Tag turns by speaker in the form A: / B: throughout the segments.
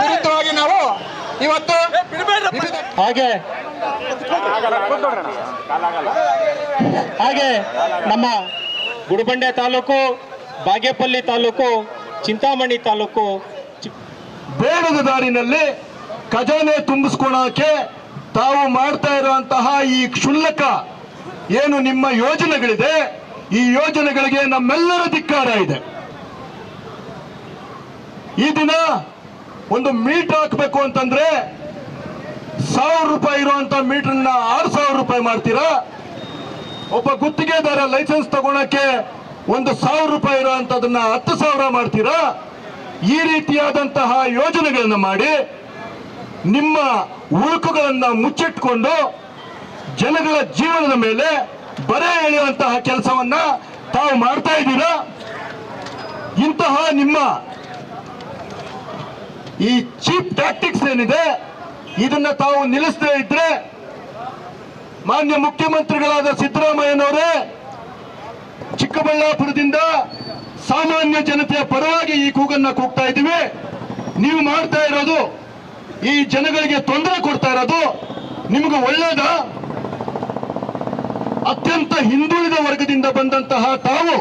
A: ವಿರುದ್ಧವಾಗಿ ನಾವು ಇವತ್ತು ಹಾಗೆ. ಹಾಗೆ ನಮ್ಮ ಗುಡುಬಂಡೆ ತಾಲೂಕು ಬಾಗೇಪಲ್ಲಿ ತಾಲೂಕು ಚಿಂತಾಮಣಿ ತಾಲೂಕು
B: ಬೇಡದ ದಾರಿನಲ್ಲಿ ಖಜಾನೆ ತುಂಬಿಸ್ಕೊಳಕ್ಕೆ ತಾವು ಮಾಡ್ತಾ ಇರುವಂತಹ ಈ ಕ್ಷುಲ್ಲಕ ಏನು ನಿಮ್ಮ ಯೋಜನೆಗಳಿದೆ ಈ ಯೋಜನೆಗಳಿಗೆ ನಮ್ಮೆಲ್ಲರ ಧಿಕ್ಕಾರ ಇದೆ. ಈ ದಿನ ಒಂದು ಮೀಟರ್ ಹಾಕಬೇಕು ಅಂತಂದ್ರೆ ಸಾವಿರ ರೂಪಾಯಿ ಇರುವಂತ ಮೀಟರ್ನ ಆರು ಸಾವಿರ ರೂಪಾಯಿ ಮಾಡ್ತೀರಾ? ಒಬ್ಬ ಗುತ್ತಿಗೆದಾರ ಲೈಸೆನ್ಸ್ ತಗೊಳಕ್ಕೆ ಒಂದು ಸಾವಿರ ರೂಪಾಯಿ ಇರುವಂತದನ್ನ ಹತ್ತು ಸಾವಿರ ಮಾಡ್ತೀರಾ? ಈ ರೀತಿಯಾದಂತಹ ಯೋಜನೆಗಳನ್ನ ಮಾಡಿ ನಿಮ್ಮ ಉಳುಕುಗಳನ್ನ ಮುಚ್ಚಿಟ್ಕೊಂಡು ಜನಗಳ ಜೀವನದ ಮೇಲೆ ಬರೆ ಎಳೆಯುವಂತಹ ಕೆಲಸವನ್ನ ತಾವು ಮಾಡ್ತಾ ಇದ್ದೀರಾ? ಇಂತಹ ನಿಮ್ಮ ಈ ಚೀಪ್ ಟ್ಯಾಕ್ಟಿಕ್ಸ್ ಏನಿದೆ, ಇದನ್ನ ತಾವು ನಿಲ್ಲಿಸದೇ ಇದ್ರೆ, ಮಾನ್ಯ ಮುಖ್ಯಮಂತ್ರಿಗಳಾದ ಸಿದ್ದರಾಮಯ್ಯನವರೇ, ಚಿಕ್ಕಬಳ್ಳಾಪುರದಿಂದ ಸಾಮಾನ್ಯ ಜನತೆಯ ಪರವಾಗಿ ಈ ಕೂಗನ್ನ ಕೂಗ್ತಾ ಇದ್ದೀವಿ. ನೀವು ಮಾಡ್ತಾ ಇರೋದು, ಈ ಜನಗಳಿಗೆ ತೊಂದರೆ ಕೊಡ್ತಾ ಇರೋದು, ನಿಮಗೆ ಒಳ್ಳೇದ? ಅತ್ಯಂತ ಹಿಂದುಳಿದ ವರ್ಗದಿಂದ ಬಂದಂತಹ ತಾವು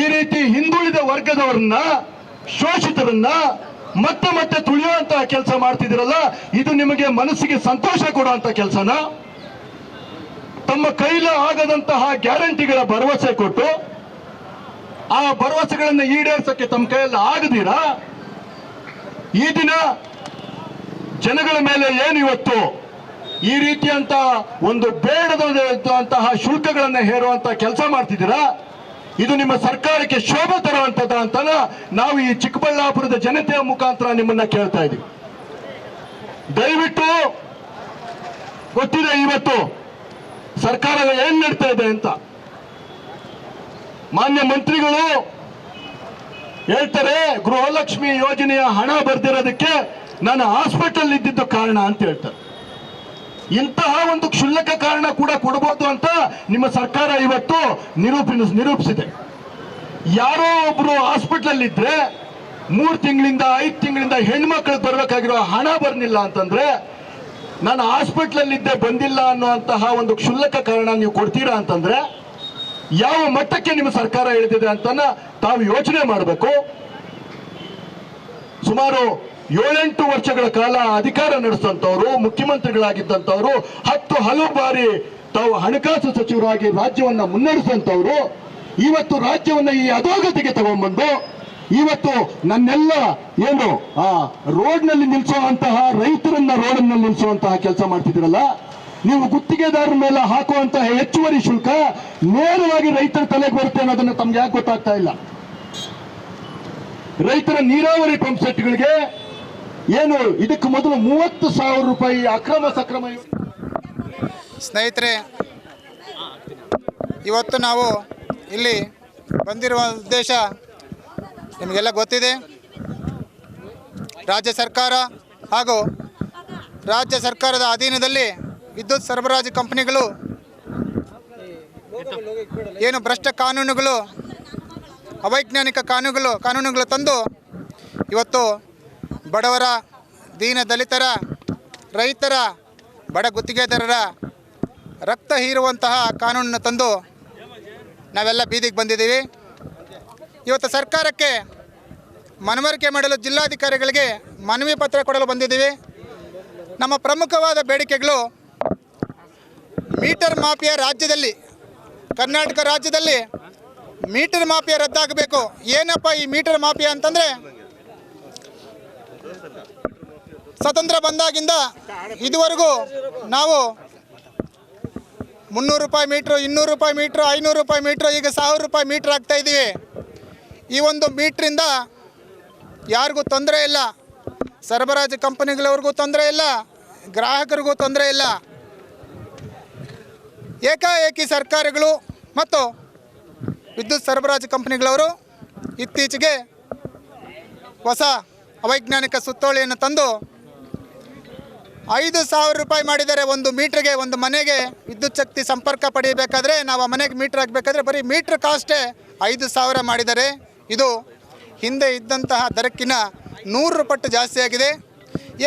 B: ಈ ರೀತಿ ಹಿಂದುಳಿದ ವರ್ಗದವರನ್ನ, ಶೋಷಿತರನ್ನ ಮತ್ತೆ ಮತ್ತೆ ತುಳಿಯುವಂತಹ ಕೆಲಸ ಮಾಡ್ತಿದ್ದೀರಲ್ಲ, ಇದು ನಿಮಗೆ ಮನಸ್ಸಿಗೆ ಸಂತೋಷ ಕೊಡುವಂತ ಕೆಲಸನ? ತಮ್ಮ ಕೈಲ ಆಗದಂತಹ ಗ್ಯಾರಂಟಿಗಳ ಭರವಸೆ ಕೊಟ್ಟು, ಆ ಭರವಸೆಗಳನ್ನು ಈಡೇರಿಸಕ್ಕೆ ತಮ್ಮ ಕೈಯಲ್ಲಿ ಆಗದಿರಾ? ಈ ದಿನ ಜನಗಳ ಮೇಲೆ ಏನು ಇವತ್ತು ಈ ರೀತಿಯಂತಹ ಒಂದು ಬೇಡದಂತಹ ಶುಲ್ಕಗಳನ್ನು ಹೇರುವಂತ ಕೆಲಸ ಮಾಡ್ತಿದ್ದೀರಾ? ಇದು ನಿಮ್ಮ ಸರ್ಕಾರಕ್ಕೆ ಶೋಭೆ ತರುವಂತದ ಅಂತ ನಾವು ಈ ಚಿಕ್ಕಬಳ್ಳಾಪುರದ ಜನತೆಯ ಮುಖಾಂತರ ನಿಮ್ಮನ್ನ ಕೇಳ್ತಾ ಇದ್ದೀವಿ. ದಯವಿಟ್ಟು ಗೊತ್ತಿದೆ ಇವತ್ತು ಸರ್ಕಾರ ಏನ್ ನಡೀತಾ ಇದೆ ಅಂತ. ಮಾನ್ಯ ಮಂತ್ರಿಗಳು ಹೇಳ್ತಾರೆ, ಗೃಹಲಕ್ಷ್ಮಿ ಯೋಜನೆಯ ಹಣ ಬರ್ದಿರೋದಕ್ಕೆ ನಾನು ಹಾಸ್ಪಿಟಲ್ ಇದ್ದಿದ್ದು ಕಾರಣ ಅಂತ ಹೇಳ್ತಾರೆ. ಇಂತಹ ಒಂದು ಕ್ಷುಲ್ಲಕ ಕಾರಣ ಕೂಡ ಕೊಡಬಹುದು ಅಂತ ನಿಮ್ಮ ಸರ್ಕಾರ ಇವತ್ತು ನಿರೂಪ ನಿರೂಪಿಸಿದೆ. ಯಾರೋ ಒಬ್ರು ಹಾಸ್ಪಿಟಲ್ ಇದ್ರೆ ಮೂರು ತಿಂಗಳಿಂದ ಐದು ತಿಂಗಳಿಂದ ಹೆಣ್ಮಕ್ಳು ಬರ್ಬೇಕಾಗಿರೋ ಹಣ ಬರಲಿಲ್ಲ ಅಂತಂದ್ರೆ ನಾನು ಹಾಸ್ಪಿಟಲ್ ಇದ್ದೆ ಬಂದಿಲ್ಲ ಅನ್ನುವಂತಹ ಒಂದು ಕ್ಷುಲ್ಲಕ ಕಾರಣ ನೀವು ಕೊಡ್ತೀರಾ ಅಂತಂದ್ರೆ ಯಾವ ಮಟ್ಟಕ್ಕೆ ನಿಮ್ಮ ಸರ್ಕಾರ ಇಳಿದಿದೆ ಅಂತ ತಾವು ಯೋಚನೆ ಮಾಡಬೇಕು. ಸುಮಾರು ಏಳೆಂಟು ವರ್ಷಗಳ ಕಾಲ ಅಧಿಕಾರ ನಡೆಸಿದಂಥವ್ರು, ಮುಖ್ಯಮಂತ್ರಿಗಳಾಗಿದ್ದಂಥವ್ರು, ಹತ್ತು ಹಲವು ಬಾರಿ ತಾವು ಹಣಕಾಸು ಸಚಿವರಾಗಿ ರಾಜ್ಯವನ್ನ ಮುನ್ನಡೆಸಿದಂಥವ್ರು, ಇವತ್ತು ರಾಜ್ಯವನ್ನ ಈ ಅಧೋಗತಿಗೆ ತಗೊಂಡ್ಬಂದು, ಇವತ್ತು ನನ್ನೆಲ್ಲ ಏನು, ಆ, ರೋಡ್ನಲ್ಲಿ ನಿಲ್ಲಿಸುವಂತಹ ರೈತರನ್ನ ರೋಡ್ನಲ್ಲಿ ನಿಲ್ಲಿಸುವಂತಹ ಕೆಲಸ ಮಾಡ್ತಿದ್ರಲ್ಲ ನೀವು ಗುತ್ತಿಗೆದಾರರ ಮೇಲೆ ಹಾಕುವಂತಹ ಹೆಚ್ಚುವರಿ ಶುಲ್ಕ ನೇರವಾಗಿ ರೈತರ ತಲೆಗೆ ಬರುತ್ತೆ ಅನ್ನೋದನ್ನ ತಮ್ಗೆ ಯಾಕೆ ಗೊತ್ತಾಗ್ತಾ ಇಲ್ಲ? ರೈತರ ನೀರಾವರಿ ಪಂಪ್ ಸೆಟ್ಗಳಿಗೆ ಏನು, ಇದಕ್ಕೆ ಮೊದಲು ಮೂವತ್ತು ಸಾವಿರ ರೂಪಾಯಿ ಅಕ್ರಮ ಸಕ್ರಮ
C: ಸ್ನೇಹಿತರೆ, ಇವತ್ತು ನಾವು ಇಲ್ಲಿ ಬಂದಿರುವ ಉದ್ದೇಶ ನಿಮಗೆಲ್ಲ ಗೊತ್ತಿದೆ. ರಾಜ್ಯ ಸರ್ಕಾರ ಹಾಗೂ ರಾಜ್ಯ ಸರ್ಕಾರದ ಅಧೀನದಲ್ಲಿ ವಿದ್ಯುತ್ ಸರಬರಾಜು ಕಂಪನಿಗಳು ಏನು ಭ್ರಷ್ಟ ಕಾನೂನುಗಳು, ಅವೈಜ್ಞಾನಿಕ ಕಾನೂನುಗಳು ಕಾನೂನುಗಳು ತಂದು ಇವತ್ತು ಬಡವರ, ದೀನ ದಲಿತರ, ರೈತರ, ಬಡ ಗುತ್ತಿಗೆದಾರರ ರಕ್ತ ಹೀರುವಂತಹ ಕಾನೂನನ್ನು ತಂದು ನಾವೆಲ್ಲ ಬೀದಿಗೆ ಬಂದಿದ್ದೀವಿ. ಇವತ್ತು ಸರ್ಕಾರಕ್ಕೆ ಮನವರಿಕೆ ಮಾಡಲು ಜಿಲ್ಲಾಧಿಕಾರಿಗಳಿಗೆ ಮನವಿ ಪತ್ರ ಕೊಡಲು ಬಂದಿದ್ದೀವಿ. ನಮ್ಮ ಪ್ರಮುಖವಾದ ಬೇಡಿಕೆಗಳು ಮೀಟರ್ ಮಾಫಿಯಾ ರಾಜ್ಯದಲ್ಲಿ, ಕರ್ನಾಟಕ ರಾಜ್ಯದಲ್ಲಿ ಮೀಟರ್ ಮಾಫಿಯಾ ರದ್ದಾಗಬೇಕು. ಏನಪ್ಪ ಈ ಮೀಟರ್ ಮಾಫಿಯಾ ಅಂತಂದರೆ ಸ್ವತಂತ್ರ ಬಂದಾಗಿಂದ ಇದುವರೆಗೂ ನಾವು ಮುನ್ನೂರು ರೂಪಾಯಿ ಮೀಟ್ರು, ಇನ್ನೂರು ರೂಪಾಯಿ ಮೀಟ್ರು, ಐನೂರು ರೂಪಾಯಿ ಮೀಟ್ರು, ಈಗ ಸಾವಿರ ರೂಪಾಯಿ ಮೀಟ್ರ್ ಆಗ್ತಾ ಇದ್ದೀವಿ. ಈ ಒಂದು ಮೀಟ್ರಿಂದ ಯಾರಿಗೂ ತೊಂದರೆ ಇಲ್ಲ. ಸರಬರಾಜು ಕಂಪನಿಗಳವ್ರಿಗೂ ತೊಂದರೆ ಇಲ್ಲ. ಗ್ರಾಹಕರಿಗೂ ತೊಂದರೆ ಇಲ್ಲ. ಏಕಾಏಕಿ ಸರ್ಕಾರಗಳು ಮತ್ತು ವಿದ್ಯುತ್ ಸರಬರಾಜು ಕಂಪನಿಗಳವರು ಇತ್ತೀಚೆಗೆ ಹೊಸ ಅವೈಜ್ಞಾನಿಕ ಸುತ್ತೋಲೆಯನ್ನು ತಂದು ಐದು ಸಾವಿರ ರೂಪಾಯಿ ಮಾಡಿದರೆ ಒಂದು ಮೀಟ್ರಿಗೆ ಒಂದು ಮನೆಗೆ ವಿದ್ಯುತ್ ಶಕ್ತಿ ಸಂಪರ್ಕ ಪಡೆಯಬೇಕಾದ್ರೆ ನಾವು ಆ ಮನೆಗೆ ಮೀಟ್ರ್ ಹಾಕಬೇಕಾದ್ರೆ ಬರೀ ಮೀಟ್ರ್ ಕಾಸ್ಟೇ ಐದು ಸಾವಿರ ಮಾಡಿದ್ದಾರೆ ಇದು ಹಿಂದೆ ಇದ್ದಂತಹ ದರಕ್ಕಿನ ನೂರು ಪಟ್ಟು ಜಾಸ್ತಿ ಆಗಿದೆ.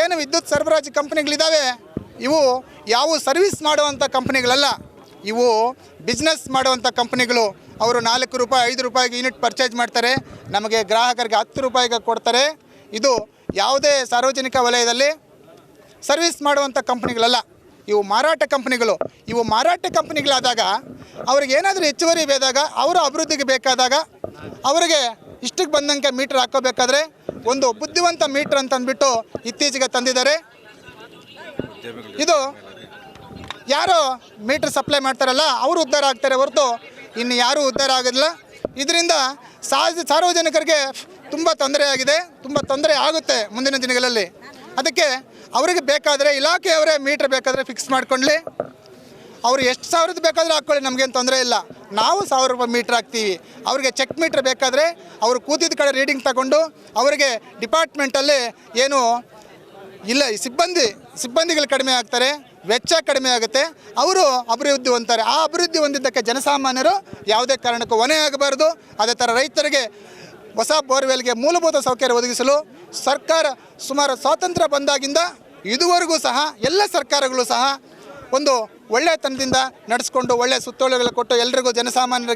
C: ಏನು ವಿದ್ಯುತ್ ಸರಬರಾಜು ಕಂಪ್ನಿಗಳಿದ್ದಾವೆ ಇವು ಯಾವ ಸರ್ವಿಸ್ ಮಾಡುವಂಥ ಕಂಪ್ನಿಗಳಲ್ಲ. ಇವು ಬಿಸ್ನೆಸ್ ಮಾಡುವಂಥ ಕಂಪ್ನಿಗಳು. ಅವರು ನಾಲ್ಕು ರೂಪಾಯಿ, ಐದು ರೂಪಾಯಿಗೆ ಯೂನಿಟ್ ಪರ್ಚೇಸ್ ಮಾಡ್ತಾರೆ. ನಮಗೆ ಗ್ರಾಹಕರಿಗೆ ಹತ್ತು ರೂಪಾಯಿಗೆ ಕೊಡ್ತಾರೆ. ಇದು ಯಾವುದೇ ಸಾರ್ವಜನಿಕ ವಲಯದಲ್ಲಿ ಸರ್ವಿಸ್ ಮಾಡುವಂಥ ಕಂಪ್ನಿಗಳಲ್ಲ, ಇವು ಮಾರಾಟ ಕಂಪ್ನಿಗಳು. ಇವು ಮಾರಾಟ ಕಂಪ್ನಿಗಳಾದಾಗ ಅವ್ರಿಗೆ ಏನಾದರೂ ಹೆಚ್ಚುವರಿ ಬೇದಾಗ, ಅವರ ಅಭಿವೃದ್ಧಿಗೆ ಬೇಕಾದಾಗ ಅವರಿಗೆ ಇಷ್ಟಕ್ಕೆ ಬಂದಂಗೆ ಮೀಟ್ರ್ ಹಾಕೋಬೇಕಾದ್ರೆ ಒಂದು ಬುದ್ಧಿವಂತ ಮೀಟ್ರ್ ಅಂತ ಅಂದ್ಬಿಟ್ಟು ಇತ್ತೀಚೆಗೆ ತಂದಿದ್ದಾರೆ. ಇದು ಯಾರು ಮೀಟ್ರ್ ಸಪ್ಲೈ ಮಾಡ್ತಾರಲ್ಲ, ಅವರು ಉದ್ಧಾರ ಆಗ್ತಾರೆ ಹೊರತು ಇನ್ನು ಯಾರೂ ಉದ್ಧಾರ ಆಗೋದಿಲ್ಲ. ಇದರಿಂದ ಸಾರ್ವ ಸಾರ್ವಜನಿಕರಿಗೆ ತುಂಬ ತೊಂದರೆ ಆಗಿದೆ, ತುಂಬ ತೊಂದರೆ ಆಗುತ್ತೆ ಮುಂದಿನ ದಿನಗಳಲ್ಲಿ. ಅದಕ್ಕೆ ಅವರಿಗೆ ಬೇಕಾದರೆ ಇಲಾಖೆಯವರೇ ಮೀಟ್ರ್ ಬೇಕಾದರೆ ಫಿಕ್ಸ್ ಮಾಡ್ಕೊಳ್ಳಿ ಅವರು ಎಷ್ಟು ಸಾವಿರದ ಬೇಕಾದರೂ ಹಾಕ್ಕೊಳ್ಳಿ, ನಮಗೇನು ತೊಂದರೆ ಇಲ್ಲ. ನಾವು ಸಾವಿರ ರೂಪಾಯಿ ಮೀಟ್ರ್ ಹಾಕ್ತೀವಿ. ಅವರಿಗೆ ಚೆಕ್ ಮೀಟ್ರ್ ಬೇಕಾದರೆ ಅವರು ಕೂತಿದ್ದ ಕಡೆ ರೀಡಿಂಗ್ ತಗೊಂಡು ಅವರಿಗೆ ಡಿಪಾರ್ಟ್ಮೆಂಟಲ್ಲಿ ಏನು ಇಲ್ಲ ಸಿಬ್ಬಂದಿ, ಸಿಬ್ಬಂದಿಗಳು ಕಡಿಮೆ ಆಗ್ತಾರೆ, ವೆಚ್ಚ ಕಡಿಮೆ ಆಗುತ್ತೆ. ಅವರು ಅಭಿವೃದ್ಧಿ ಹೊಂದ್ತಾರೆ. ಆ ಅಭಿವೃದ್ಧಿ ಹೊಂದಿದ್ದಕ್ಕೆ ಜನಸಾಮಾನ್ಯರು ಯಾವುದೇ ಕಾರಣಕ್ಕೂ ಹೊಣೆ ಆಗಬಾರ್ದು. ಅದೇ ಥರ ರೈತರಿಗೆ ಹೊಸ ಬೋರ್ವೆಲ್ಗೆ ಮೂಲಭೂತ ಸೌಕರ್ಯ ಒದಗಿಸಲು ಸರ್ಕಾರ ಸುಮಾರು ಸ್ವಾತಂತ್ರ್ಯ ಬಂದಾಗಿಂದ ಇದುವರೆಗೂ ಸಹ ಎಲ್ಲ ಸರ್ಕಾರಗಳು ಸಹ ಒಂದು ಒಳ್ಳೆತನದಿಂದ ನಡೆಸ್ಕೊಂಡು ಒಳ್ಳೆಯ ಸುತ್ತೋಲೆಗಳು ಕೊಟ್ಟು ಎಲ್ರಿಗೂ ಜನಸಾಮಾನ್ಯರಿಗೆ